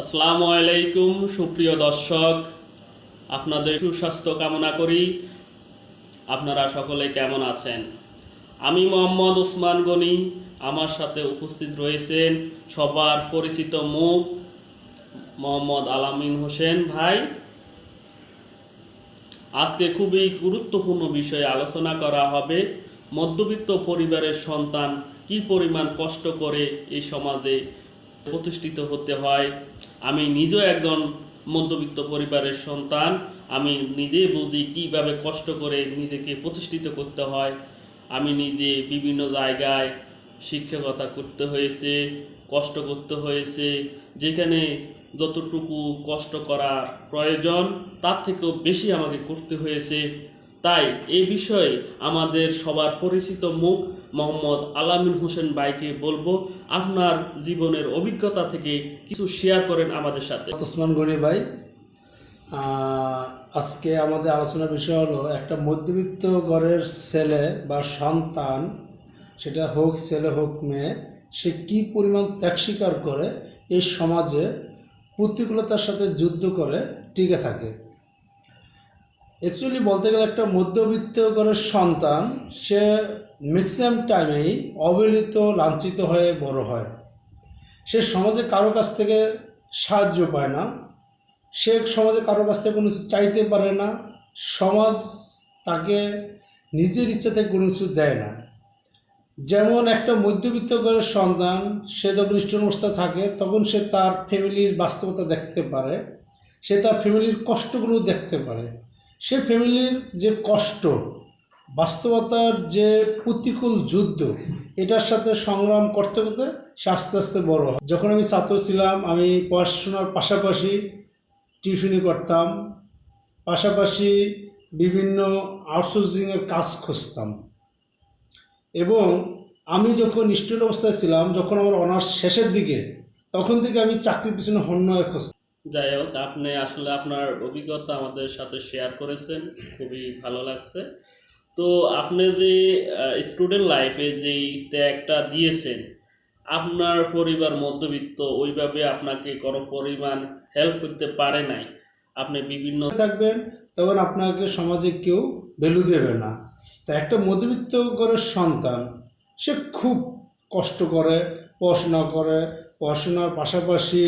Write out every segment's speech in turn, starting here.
আসসালামু আলাইকুম, সুপ্রিয় দর্শক। আপনাদের সুস্বাস্থ্য কামনা করি। আপনারা সকলে কেমন আছেন? আমি মোহাম্মদ ওসমান গনি। আমার সাথে উপস্থিত রয়েছেন সবার পরিচিত মুখ, মোহাম্মদ আলামিন হোসেন ভাই। আজকে খুবই গুরুত্বপূর্ণ বিষয়ে আলোচনা করা হবে, মধ্যবিত্ত পরিবারের সন্তান কি পরিমাণ কষ্ট করে এই সমাজে প্রতিষ্ঠিত হতে হয় আমি নিজেও একজন মধ্যবিত্ত পরিবারের সন্তান। আমি নিজে বুঝি কীভাবে কষ্ট করে নিজেকে প্রতিষ্ঠিত করতে হয়। আমি নিজে বিভিন্ন জায়গায় শিক্ষকতা করতে হয়েছে, কষ্ট করতে হয়েছে। যেখানে যতটুকু কষ্ট করার প্রয়োজন, তার থেকেও বেশি আমাকে করতে হয়েছে। তাই এই বিষয়ে আমাদের সবার পরিচিত মুখ মোহাম্মদ আলামিন হোসেন ভাইকে বলব, আপনার জীবনের অভিজ্ঞতা থেকে কিছু শেয়ার করেন আমাদের সাথে। ওসমান গনি ভাই আজকে আমাদের আলোচনার বিষয় হলো একটা মধ্যবিত্ত ঘরের ছেলে বা সন্তান, সেটা হোক ছেলে হোক মেয়ে, সে কী পরিমাণ ত্যাগ স্বীকার করে, এই সমাজে প্রতিকূলতার সাথে যুদ্ধ করে, টিকে থাকে। অ্যাকচুয়ালি বলতে গেলে একটা মধ্যবিত্ত ঘরের সন্তান, সে ম্যাক্সিমাম টাইমেই অবহেলিত, লাঞ্ছিত হয়ে বড় হয়। সে সমাজে কারও কাছ থেকে সাহায্য পায় না। সে সমাজে কারও কাছ থেকে কোনো কিছু চাইতে পারে না। সমাজ তাকে নিজের ইচ্ছাতে কোনো কিছু দেয় না। যেমন একটা মধ্যবিত্ত ঘরের সন্তান, সে যখন স্টুডেন্ট অবস্থায় থাকে, তখন সে তার ফ্যামিলির বাস্তবতা দেখতে পারে। সে তার ফ্যামিলির কষ্টগুলো দেখতে পারে। সে ফ্যামিলির যে কষ্ট, বাস্তবতার যে প্রতিকূল যুদ্ধ, এটার সাথে সংগ্রাম করতে করতে সে আস্তে আস্তে বড় হয়। যখন আমি ছাত্র ছিলাম, আমি পড়াশোনার পাশাপাশি টিউশনি করতাম, পাশাপাশি বিভিন্ন আউটসোর্সিংয়ের কাজ খুঁজতাম। এবং আমি যখন স্টুডেন্ট অবস্থায় ছিলাম, যখন আমার অনার্স শেষের দিকে, তখন থেকে আমি চাকরির পিছনে হন্য হয়ে খুঁজতাম। যাই হোক, আপনি আসলে আপনার অভিজ্ঞতা আমাদের সাথে শেয়ার করেছেন, খুবই ভালো লাগছে। তো আপনি যে স্টুডেন্ট লাইফে যেই ত্যাগটা দিয়েছেন, আপনার পরিবার মধ্যবিত্ত ওইভাবে আপনাকে কোনো পরিমাণ হেল্প করতে পারে নাই। আপনি বিভিন্ন থাকবেন, তখন আপনাকে সমাজে কেউ ভ্যালু দেবে না। তা একটা মধ্যবিত্ত ঘরের সন্তান, সে খুব কষ্ট করে, পড়াশোনা করে, পড়াশোনার পাশাপাশি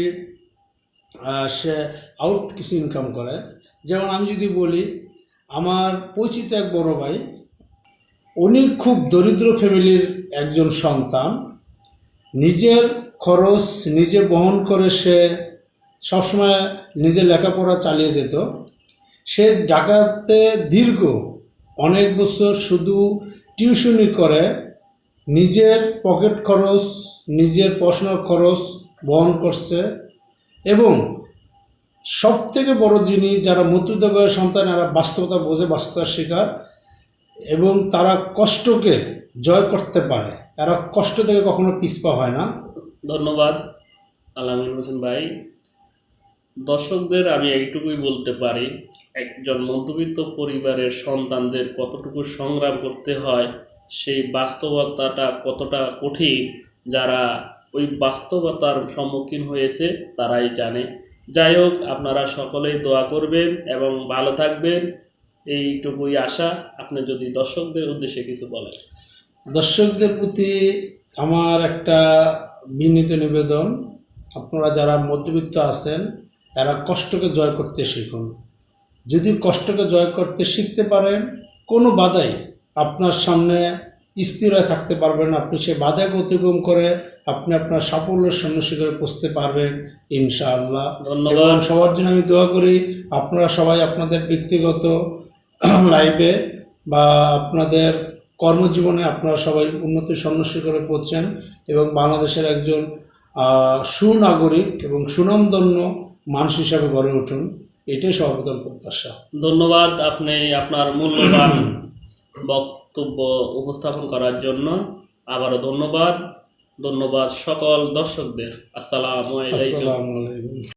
সে আউট কিছু ইনকাম করে। যেমন আমি যদি বলি, আমার পরিচিত এক বড় ভাই, উনি খুব দরিদ্র ফ্যামিলির একজন সন্তান। নিজের খরচ, নিজে বহন করে সে সবসময় নিজের লেখাপড়া চালিয়ে যেত। সে ঢাকাতে দীর্ঘ অনেক বছর শুধু টিউশনি করে। নিজের পকেট খরচ, নিজের পড়াশোনার খরচ বহন করছে। এবং সব থেকে বড় জিনিস যারা মধ্যবিত্তগয়ের সন্তান, এরা বাস্তবতা বোঝে, বাস্তবতার শিকার, এবং তারা কষ্টকে জয় করতে পারে। এরা কষ্ট থেকে কখনো পিছপা হয় না। ধন্যবাদ, আলামিন হোসেন ভাই। দর্শকদের আমি এইটুকুই বলতে পারি, একজন মধ্যবিত্ত পরিবারের সন্তানদের কতটুকু সংগ্রাম করতে হয়, সেই বাস্তবতাটা কতটা কঠিন, যারা ওই বাস্তবতার সম্মুখীন হয়েছে, তারাই জানে। যাই হোক, আপনারা সকলেই দোয়া করবেন এবং ভালো থাকবেন। এইটুকুই আশা। আপনি যদি দর্শকদের উদ্দেশ্যে কিছু বলেন। দর্শকদের প্রতি আমার একটা বিনীত নিবেদন। আপনারা যারা মধ্যবিত্ত আছেন, এরা কষ্টকে জয় করতে শিখুন। যদি কষ্টকে জয় করতে শিখতে পারেন, কোনো বাধাই আপনার সামনে স্থির হয়ে থাকতে পারবেন আপনি সে বাধাকে অতিক্রম করে আপনি আপনার সাফল্যের সন্ন্যাসিকারে পৌঁছতে পারবেন ইনশাআল্লাহ। ধন্যবাদ। সবার জন্য আমি দোয়া করি আপনারা সবাই আপনাদের ব্যক্তিগত লাইফে বা আপনাদের কর্মজীবনে আপনারা সবাই উন্নতির সন্ন্যাসী করে পড়ছেন এবং বাংলাদেশের একজন সুনাগরিক এবং সুনামধন্য মানুষ হিসাবে গড়ে উঠুন। এটাই সর্বপ্রথম প্রত্যাশা। ধন্যবাদ। আপনি আপনার মূল্যবান বক্তব্য উপস্থাপন করার জন্য আবারও ধন্যবাদ। ধন্যবাদ সকল দর্শকদের। আসসালামু আলাইকুম।